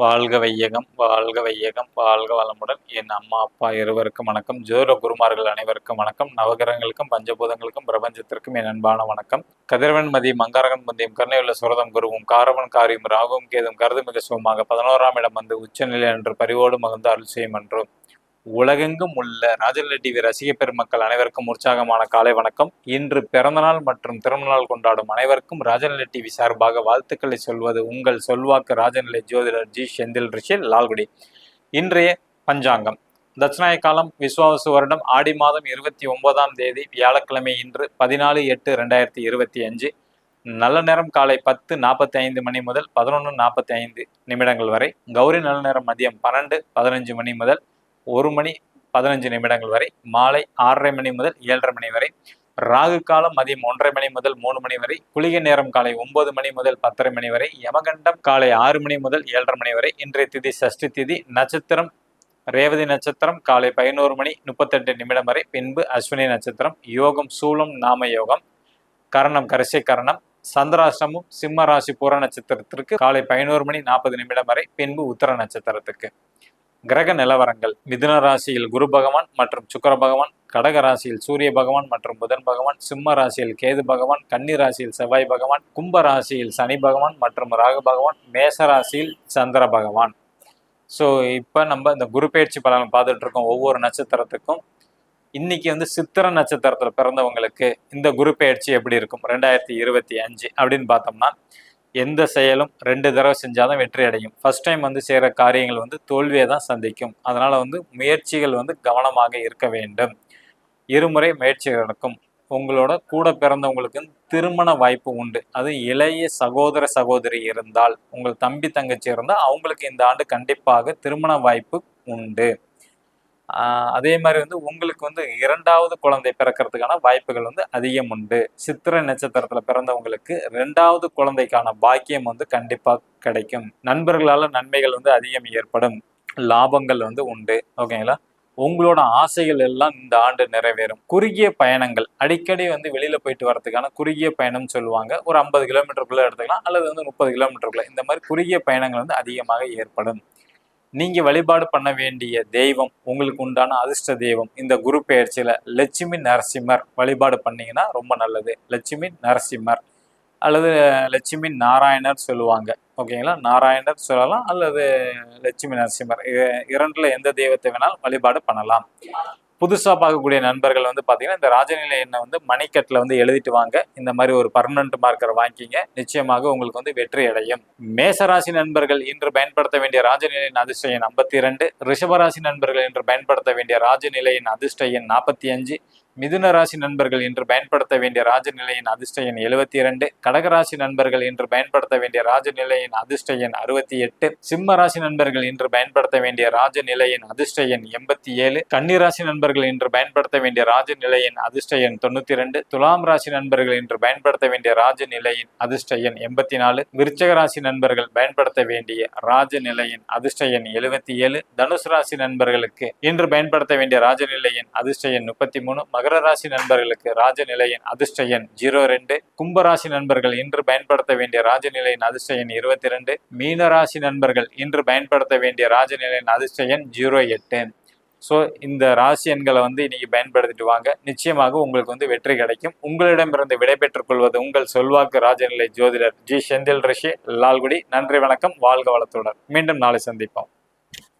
வாழ்க வையகம் வாழ்க வையகம் வாழ்க வளமுடன். என் அம்மா அப்பா இருவருக்கும் வணக்கம். ஜோர குருமார்கள் அனைவருக்கும் வணக்கம். நவகிரகங்களுக்கும் பஞ்சபூதங்களுக்கும் பிரபஞ்சத்திற்கும் என் அன்பான வணக்கம். கதிரவன் மதி மங்காரகன் மதியம் கருணையுள்ள சுரதம் குருவும் காரவன் காரியும் ராகும் கேதும் கருது மிக சுகமாக பதினோராம் இடம் வந்து உச்சநிலை என்று பரிவோடு மகிழ்ந்து அருள் செய்யும் என்றும் உலகெங்கும் உள்ள ராஜநிலை டிவி ரசிக பெருமக்கள் அனைவருக்கும் உற்சாகமான காலை வணக்கம். இன்று பிறந்தநாள் மற்றும் திருமணநாள் கொண்டாடும் அனைவருக்கும் ராஜநிலை டிவி சார்பாக வாழ்த்துக்களை சொல்வது உங்கள் சொல்வாக்கு ராஜநிலை ஜோதிடர் ஜி செந்தில் ரிஷி லால்குடி. இன்றைய பஞ்சாங்கம். தட்சிணாய காலம் விஸ்வாவசு வருடம் ஆடி மாதம் இருபத்தி ஒன்பதாம் தேதி வியாழக்கிழமை இன்று பதினாலு எட்டு ரெண்டாயிரத்தி இருபத்தி அஞ்சு. நல்ல நேரம் காலை பத்து நாற்பத்தி ஐந்து மணி முதல் பதினொன்று நாற்பத்தி ஐந்து நிமிடங்கள் வரை. கௌரி நல்ல நேரம் மதியம் பன்னெண்டு பதினஞ்சு மணி முதல் ஒரு மணி பதினஞ்சு நிமிடங்கள் வரை மாலை ஆறரை மணி முதல் ஏழரை மணி வரை ராகு காலம் மதியம் ஒன்றரை மணி முதல் மூணு மணி வரை குளிகை நேரம் காலை ஒன்பது மணி முதல் பத்தரை மணி வரை யமகண்டம் காலை ஆறு மணி முதல் ஏழரை மணி வரை இன்றைய திதி சஷ்டி திதி நட்சத்திரம் ரேவதி நட்சத்திரம் காலை பதினோரு மணி முப்பத்தெட்டு நிமிடம் வரை பின்பு அஸ்வினி நட்சத்திரம் யோகம் சூலம் நாம யோகம் கரணம் கரிசை கரணம் சந்திராஷ்டமும் சிம்ம ராசி பூர நட்சத்திரத்திற்கு காலை பதினோரு மணி நாற்பது நிமிடம் வரை பின்பு உத்தர நட்சத்திரத்துக்கு. கிரக நிலவரங்கள் மிதுன ராசியில் குரு பகவான் மற்றும் சுக்கர பகவான் கடக ராசியில் சூரிய பகவான் மற்றும் புதன் பகவான் சிம்ம ராசியில் கேது பகவான் கன்னி ராசியில் செவ்வாய் பகவான் கும்ப ராசியில் சனி பகவான் மற்றும் ராகு பகவான் மேச ராசியில் சந்திர பகவான். ஸோ இப்போ நம்ம இந்த குரு பயிற்சி பலன் பார்த்துட்டு இருக்கோம் ஒவ்வொரு நட்சத்திரத்துக்கும். இன்னைக்கு வந்து சித்திர நட்சத்திரத்தில் பிறந்தவங்களுக்கு இந்த குரு பயிற்சி எப்படி இருக்கும்? ரெண்டாயிரத்தி இருபத்தி அஞ்சு அப்படின்னு பார்த்தோம்னா எந்த செயலும் ரெண்டு தடவை செஞ்சாதான் வெற்றி அடையும். ஃபர்ஸ்ட் டைம் வந்து செய்கிற காரியங்கள் வந்து தோல்வியை தான் சந்திக்கும். அதனால் வந்து முயற்சிகள் வந்து கவனமாக இருக்க வேண்டும். இருமுறை முயற்சிகள் நடக்கும். உங்களோட கூட பிறந்தவங்களுக்கு திருமண வாய்ப்பு உண்டு. அது இளைய சகோதர சகோதரி இருந்தால் உங்கள் தம்பி தங்கச்சி இருந்தால் அவங்களுக்கு இந்த ஆண்டு கண்டிப்பாக திருமண வாய்ப்பு உண்டு. அதே மாதிரி வந்து உங்களுக்கு வந்து இரண்டாவது குழந்தை பிறக்கிறதுக்கான வாய்ப்புகள் வந்து அதிகம் உண்டு. சித்திரை நட்சத்திரத்தில் பிறந்தவங்களுக்கு ரெண்டாவது குழந்தைக்கான பாக்கியம் வந்து கண்டிப்பாக கிடைக்கும். நண்பர்களால் நன்மைகள் வந்து அதிகம் ஏற்படும். லாபங்கள் வந்து உண்டு. ஓகேங்களா உங்களோட ஆசைகள் எல்லாம் இந்த ஆண்டு நிறைவேறும். குறுகிய பயணங்கள் அடிக்கடி வந்து வெளியில போயிட்டு வரதுக்கான குறுகிய பயணம் சொல்லுவாங்க. ஒரு ஐம்பது கிலோமீட்டருக்குள்ள எடுத்துக்கலாம். அல்லது வந்து முப்பது கிலோமீட்டருக்குள்ள. இந்த மாதிரி குறுகிய பயணங்கள் வந்து அதிகமாக ஏற்படும். நீங்கள் வழிபாடு பண்ண வேண்டிய தெய்வம் உங்களுக்கு உண்டான அதிர்ஷ்ட தெய்வம் இந்த குரு பெயர்ச்சியில் லட்சுமி நரசிம்மர் வழிபாடு பண்ணிங்கன்னா ரொம்ப நல்லது. லட்சுமி நரசிம்மர் அல்லது லட்சுமி நாராயணர் சொல்லுவாங்க. ஓகேங்களா நாராயணர் சொல்லலாம் அல்லது லட்சுமி நரசிம்மர். இரண்டில் எந்த தெய்வத்தை வேணாலும் வழிபாடு பண்ணலாம். புதுசாக பார்க்கக்கூடிய நண்பர்கள் வந்து பார்த்தீங்கன்னா இந்த ராஜநிலை எண்ணை வந்து மணிக்கட்டில் வந்து எழுதிட்டு வாங்க. இந்த மாதிரி ஒரு பர்மனன்ட் மார்க்கர் வாங்கிக்கிங்க. நிச்சயமாக உங்களுக்கு வந்து வெற்றி அடையும். மேசராசி நண்பர்கள் இன்று பயன்படுத்த வேண்டிய ராஜநிலையின் அதிர்ஷ்ட எண் ஐம்பத்தி இரண்டு. ரிஷபராசி நண்பர்கள் இன்று பயன்படுத்த வேண்டிய ராஜநிலையின் அதிர்ஷ்ட எண் நாற்பத்தி அஞ்சு. மிதுன ராசி நண்பர்கள் இன்று பயன்படுத்த வேண்டிய ராஜநிலையின் அதிர்ஷ்ட எண் எழுபத்தி இரண்டு கடகராசி நண்பர்கள் இன்று பயன்படுத்த வேண்டிய ராஜநிலையின் அதிர்ஷ்ட எண் அறுபத்தி எட்டு சிம்ம ராசி நண்பர்கள் இன்று பயன்படுத்த வேண்டிய ராஜநிலையின் அதிர்ஷ்ட எண் எண்பத்தி ஏழு கன்னிராசி நண்பர்கள் இன்று பயன்படுத்த வேண்டிய ராஜநிலையின் அதிர்ஷ்ட எண் தொண்ணூத்தி இரண்டு துலாம் ராசி நண்பர்கள் இன்று பயன்படுத்த வேண்டிய ராஜநிலையின் அதிர்ஷ்ட எண் எண்பத்தி நாலு விருச்சக ராசி நண்பர்கள் பயன்படுத்த வேண்டிய ராஜநிலையின் அதிர்ஷ்ட எண் எழுபத்தி ஏழு தனுசு ராசி நண்பர்களுக்கு இன்று பயன்படுத்த வேண்டிய ராஜநிலையின் அதிர்ஷ்ட எண் முப்பத்தி மூணு மகர ராசி நண்பர்களுக்கு ராஜநிலையின் அதிர்ஷ்ட எண் ஜீரோ ரெண்டு. கும்பராசி நண்பர்கள் இன்று பயன்படுத்த வேண்டிய ராஜநிலையின் அதிர்ஷ்ட எண் இருபத்தி ரெண்டு. மீன ராசி நண்பர்கள் இன்று பயன்படுத்த வேண்டிய ராஜநிலையின் அதிர்ஷ்ட எண் ஜீரோ எட்டு. ஸோ இந்த ராசி எண்களை வந்து இன்னைக்கு பயன்படுத்திட்டு வாங்க. நிச்சயமாக உங்களுக்கு வந்து வெற்றி கிடைக்கும். உங்களிடமிருந்து விடைபெற்றுக் கொள்வது உங்கள் சொல்வாக்கு ராஜநிலை ஜோதிடர் ஜி. செந்தில் ரிஷி. லால்குடி. நன்றி வணக்கம். வாழ்க வளத்துடன். மீண்டும் நாளை சந்திப்போம்.